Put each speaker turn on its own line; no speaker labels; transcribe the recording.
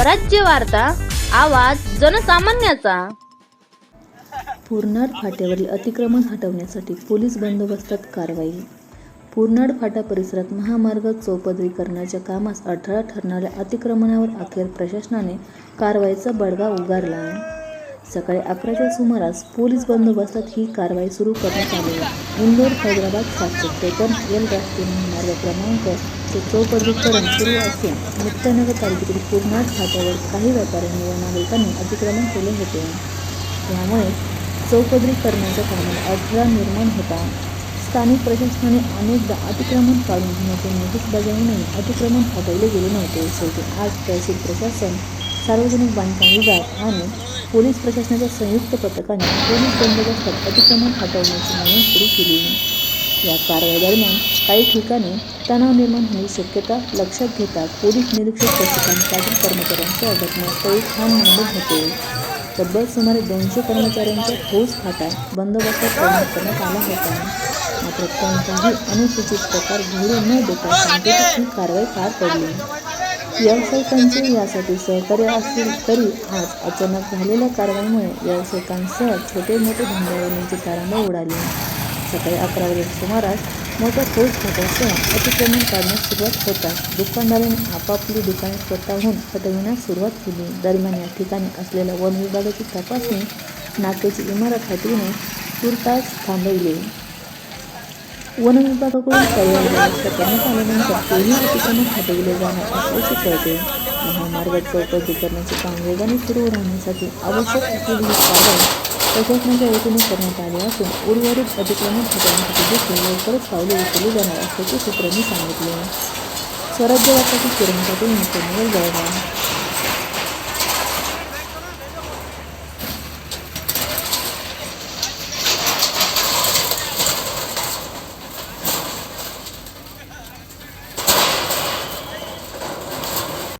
स्वराज्य वार्ता आवाज जनसामान्याचा.
पूर्णाड फाट्यावरील अतिक्रमण हटवण्यासाठी पोलीस बंदोबस्तात कारवाई. पूर्णाड फाटा परिसरात महामार्ग चौपदरीकरणाच्या कामास अडथळा ठरणाऱ्या अतिक्रमणावर अखेर प्रशासनाने कारवाईचा बडगा उगारला. सकाळी अकराच्या सुमारास पोलीस बंदोबस्तात ही कारवाई सुरू करण्यात आली. इंदोर हैदराबाद सातशे त्रेपन्न एल राष्ट्रीय महामार्ग क्रमांक चे चौपदरीकरण सुरू असून मुक्तनगर तालुक्यातील पूर्णाड फाट्यावर काही व्यापाऱ्यांनी व नागरिकांनी अतिक्रमण केले होते. त्यामुळे चौपदरीकरणाच्या कामाला अडथळा निर्माण होता. स्थानिक प्रशासनाने अनेकदा अतिक्रमण काढून घेण्याचे नोटीस बजावूनही अतिक्रमण हटवले गेले नव्हते. शेवटी आज तहसील प्रशासन सार्वजनिक बांधकाम विभाग आणि पोलीस प्रशासनाच्या संयुक्त पथकाने पोलीस बंदोबस्तात अतिक्रमण हटवण्याची मागणी सुरू केली. या कारवाई दरम्यान काही ठिकाणी तणाव निर्माण होण्याची शक्यता लक्षात घेता पोलीस निरीक्षक प्रशिक्षण कर्मचाऱ्यांच्या घटनास्थळी ठाण मांडत होते. तब्बल सुमारे दोनशे कर्मचाऱ्यांचा ठोस फाटा बंदोबस्तात तैनात करण्यात आला होता. मात्र कोणताही अनुसूचित प्रकार घडू न देता शांततेत ही कारवाई पार पडली. व्यावसायिकांचे यासाठी सहकार्य असतील तरी आज अचानक झालेल्या कारवाईमुळे व्यावसायिकांसह छोटे मोठे धंद्यावाल्यांची तारांबळ उडाली. सकाळी अकरा वाजेच्या सुमारास मोठ्या ठोस फाट्यासह अतिक्रमण काढण्यास सुरुवात होताच दुकानदारांनी आपापली दुकाने स्वतःहून हटविण्यास सुरुवात केली. दरम्यान या ठिकाणी असलेल्या वन विभागाची तपासणी नाक्याची इमारत हटविणे तुर्तास थांबविले. वन विभागाकडून पर्यायी करण्यात आल्यानंतर तेही अतिक्रमण हटविले जाणार असल्याचे कळते महामार्ग करण्याचे काम वेगाने सुरू राहण्यासाठी आवश्यक असलेली कारण प्रशासनाच्या वतीने करण्यात आली असून उर्वरित अतिक्रमण हटवण्यासाठी देखील लवकरच पावले उचलली जाणार असल्याचे सूत्रांनी सांगितले. स्वराज्य वाटाची किरण मुख्यमंत्री जळगाव